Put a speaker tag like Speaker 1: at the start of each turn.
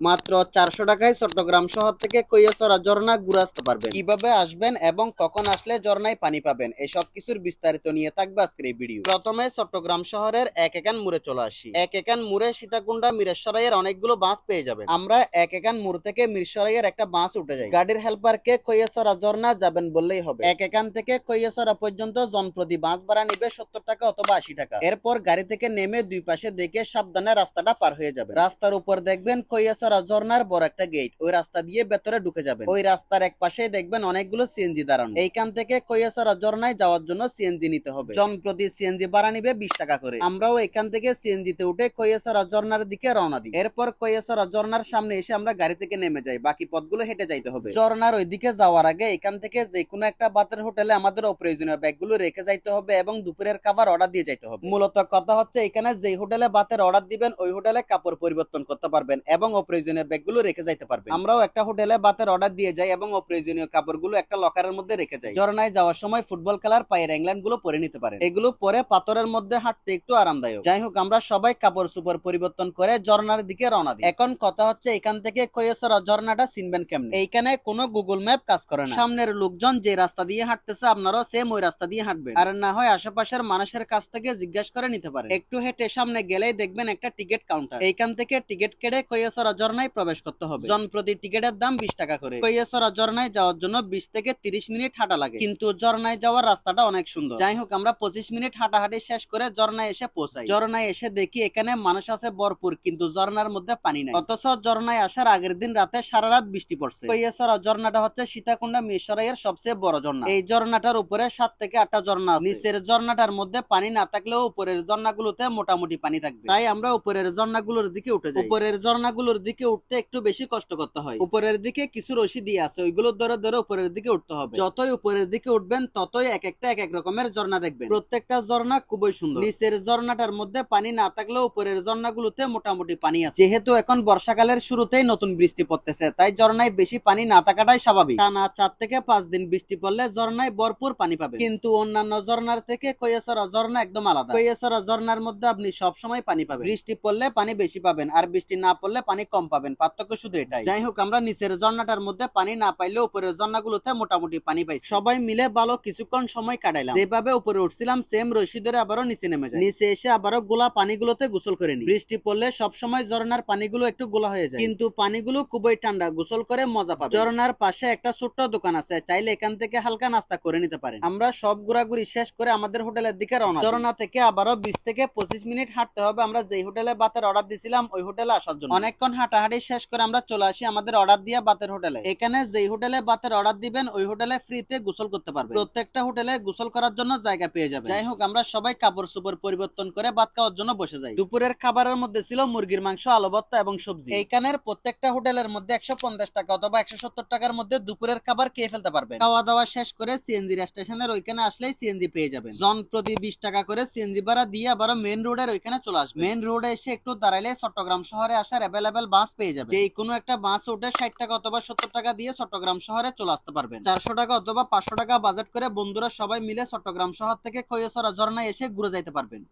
Speaker 1: মাত্র চারশো টাকায় চট্টগ্রাম শহর থেকে কৈয়াসরা ঝর্ণা ঘুরে আসতে পারবেন। কীভাবে আসবেন এবং কখন আসলে ঝর্ণায় পানি পাবেন এই সব কিছুর বিস্তারিত নিয়ে থাকবে আজকের এই ভিডিও। প্রথমে চট্টগ্রাম শহরের এক একান মুড়ে চলে আসি। এক একান মুড়ে সীতাকুণ্ডা, মিরেশ্বরাইয়ের অনেকগুলো বাস পেয়ে যাবেন। আমরা এক একান মুড় থেকে মিরসরাইয়ের একটা বাস উঠে যাই। গাড়ির হেল্পারকে কৈয়াসরা ঝর্ণা যাবেন বললেই হবে। এক একান থেকে কৈয়াসরা পর্যন্ত জনপ্রতি বাস ভাড়া নিবে সত্তর টাকা অথবা আশি টাকা। এরপর গাড়ি থেকে নেমে দুই পাশে দেখে সাবধানে রাস্তাটা পার হয়ে যাবে রাস্তার উপর দেখবেন কৈয়াসরা ঝর্ণার বড় একটা গেট ওই রাস্তা দিয়ে ভেতরে ঢুকে যাবেন। ওই রাস্তার এক পাশে দেখবেন অনেকগুলো সিএনজি দাঁড়ানো। এইখান থেকে কৈয়াসরা ঝর্ণায় যাওয়ার জন্য সিএনজি নিতে হবে। জনপ্রতি সিএনজি ভাড়া নিবে বিশ টাকা করে। আমরাও এখান থেকে সিএনজি তে উঠে কৈয়াসরা ঝর্ণার দিকে রওনা দিই। এরপর কৈয়াসরা ঝর্ণার সামনে এসে আমরা গাড়ি থেকে নেমে যাই। বাকি পথগুলো হেঁটে যাইতে হবে। ঝর্ণার ওইদিকে যাওয়ার আগে এখান থেকে যে কোনো একটা বাতের হোটেলে আমাদের অপ্রয়োজনীয় ব্যাগগুলো রেখে যাইতে হবে এবং দুপুরের খাবার অর্ডার দিয়ে যাইতে হবে। মূলত কথা হচ্ছে এখানে যে হোটেলে বাতের অর্ডার দিবেন, ওই হোটেলে কাপড় পরিবর্তন করতে পারবেন এবং অপ্রয়োজনীয় ব্যাগগুলো রেখে যাইতে পারবেন। আমরাও একটা হোটেলে বাতের অর্ডার দিয়ে যাই এবং অপ্রয়োজনীয় কাপড়গুলো একটা লকারের মধ্যে রেখে যাই। ঝর্ণায় যাওয়ার সময় ফুটবল খেলার পায়ের ইংল্যান্ডগুলো পরে নিতে পারেন। এগুলো পরে পাথরের মধ্যে হাঁটতে একটু আরামদায়ক। যাই হোক আমরা সবাই কাপড় সুপর পরিবর্তন করে ঝর্ণার দিকে রওনা দিই। এখন কথা হচ্ছে এখান থেকে কৈসরা ঝর্ণাটা চিনবেন কেমনে? এইখানে কোনো গুগল ম্যাপ কাজ করে না। সামনের লোকজন যে রাস্তা দিয়ে হাঁটতেছে আপনারাও সেম ওই রাস্তা দিয়ে হাঁটবেন। আর না হয় আশেপাশের মানুষের কাছ থেকে জিজ্ঞাসা করে নিতে পারে একটু হেঁটে সামনে গেলেই দেখবেন একটা টিকিট কাউন্টার। এইখান থেকে টিকিট কেটে কৈসরা ঝর্ণায় প্রবেশ করতে হবে। জন প্রতি টিকিটের দাম বিশ টাকা করে। কৈসরা ঝর্ণায় যাওয়ার জন্য বিশ থেকে তিরিশ মিনিট হাঁটা লাগে। কিন্তু ঝর্ণায় যাওয়ার রাস্তাটা অনেক সুন্দর। যাই হোক, আমরা পঁচিশ মিনিট হাঁটাহাঁটি শেষ করে ঝর্ণায় এসে পৌঁছাই। ঝর্ণায় এসে দেখি এখানে মানুষ আছে ভরপুর, কিন্তু ঝর্ণার মধ্যে পানি নাই। অথচ ঝর্ণায় আসার আগের দিন রাতে সারা রাত বৃষ্টি পড়ছে। কৈসরা ঝর্ণাটা হচ্ছে সীতাকুণ্ডা মিরসরাইয়ের সবচেয়ে বড় ঝর্ণা। এই ঝর্ণাটার উপরে সাত থেকে আটটা ঝর্ণা আছে। নিচের ঝর্ণাটার মধ্যে পানি না থাকলেও উপরের ঝর্ণাগুলোতে মোটামুটি পানি থাকবে। তাই আমরা উপরের ঝর্ণাগুলোর দিকে উঠে যাই। উপরের ঝর্ণাগুলোর দিকে উঠতে একটু বেশি কষ্ট করতে হয়। উপরের দিকে কিছু রশি দিয়ে আছে ওইগুলো ধরে ধরে উপরের দিকে উঠতে হবে। যতই উপরের দিকে উঠবেন, ততই এক একটা এক এক রকমের ঝর্ণা দেখবেন। প্রত্যেকটা ঝর্ণা খুবই সুন্দর। নিচের ঝর্ণাটার মধ্যে পানি না থাকলেও উপরের ঝর্ণাগুলোতে মোটামুটি পানি আছে। যেহেতু এখন বর্ষাকালের শুরুতেই নতুন বৃষ্টি পড়তেছে, তাই ঝর্ণায় বেশি পানি না থাকাটাই স্বাভাবিক। টানা চার থেকে পাঁচ দিন বৃষ্টি পড়লে ঝর্ণায় ভরপুর পানি পাবে কিন্তু অন্যান্য ঝর্ণার থেকে কৈয়াসরা ঝর্ণা একদম আলাদা। কৈয়াসরা ঝর্ণার মধ্যে আপনি সব সময় পানি পাবেন। বৃষ্টি পড়লে পানি বেশি পাবেন, আর বৃষ্টি না পড়লে পানি কম পাবেন। পার্থক্য শুধু এটাই। যাই হোক আমরা নিচের ঝর্ণাটার মধ্যে পানি না পাইলে উপরের ঝর্ণাগুলোতে মোটামুটি পানি পাইছি। সবাই মিলে ভালো কিছুক্ষণ সময় কাটাইলাম। যেভাবে উপরে উঠছিলাম সেম রশি ধরে আবারও নিচে নেমে যায়। নিচে এসে আবারও গোলা পানিগুলোতে গোসল করে নি বৃষ্টি পড়লে সব সময় ঝর্ণার পানিগুলো একটু গোলা হয়ে যায়। কিন্তু পানিগুলো খুবই ঠান্ডা গোসল করে মজা পাবে ঝর্ণার পাশে একটা ছোট্ট দোকান আছে চাইলে এখান থেকে হালকা নাস্তা করে নিতে পারেন। আমরা সব ঘোরাঘুরি শেষ করে আমাদের হোটেলের দিকে রওনা ঝর্ণা থেকে আবারও বিশ থেকে পঁচিশ মিনিট হাঁটতে হবে। আমরা যেই হোটেলে বাতের অর্ডার দিছিলাম ওই হোটেলে আসার জন্য। অনেকক্ষণ হাঁটাহাঁটি শেষ করে আমরা চলে আসি আমাদের অর্ডার দিয়ে বাতের হোটেলে। এখানে যেই হোটেলে বাতের অর্ডার দিবেন, ওই হোটেলে ফ্রিতে গোসল করতে পারবে প্রত্যেকটা হোটেলে গোসল করার জন্য জায়গা পেয়ে যাবে যাই হোক, আমরা সবাই কাপড় চোপড় পরিবর্তন করে ভাত খাওয়ার জন্য বসে যাই। দুপুরের খাবারের মধ্যে ছিল মুরগির মাংস, আলু এবং সবজি। এইখানের প্রত্যেকটা হোটেলের মধ্যে একশো পঞ্চাশ টাকা অথবা একশো সত্তর টাকার মধ্যে দুপুরের খাবার খেয়ে ফেলতে পারবেন। খাওয়া দাওয়া শেষ করে সিএনজি স্টেশনের ওইখানে আসলেই সিএনজি পেয়ে যাবেন। জন প্রতি বিশ টাকা করে সিএনজি ভাড়া দিয়ে আবার মেন রোডের ওইখানে চলে আসবে মেন রোডে এসে একটু দাঁড়াইলে চট্টগ্রাম শহরে আসার অ্যাভেলেবেল বাস পেয়ে যাবে যে কোনো একটা বাস উঠে ষাট টাকা অথবা সত্তর টাকা দিয়ে চট্টগ্রাম শহরে চলে আসতে পারবেন। চারশো টাকা অথবা পাঁচশো টাকা বাজেট করে বন্ধুরা সবাই মিলে চট্টগ্রাম শহর থেকে খৈয়সরা ঝর্ণায় এসে ঘুরে যাইতে পারবেন।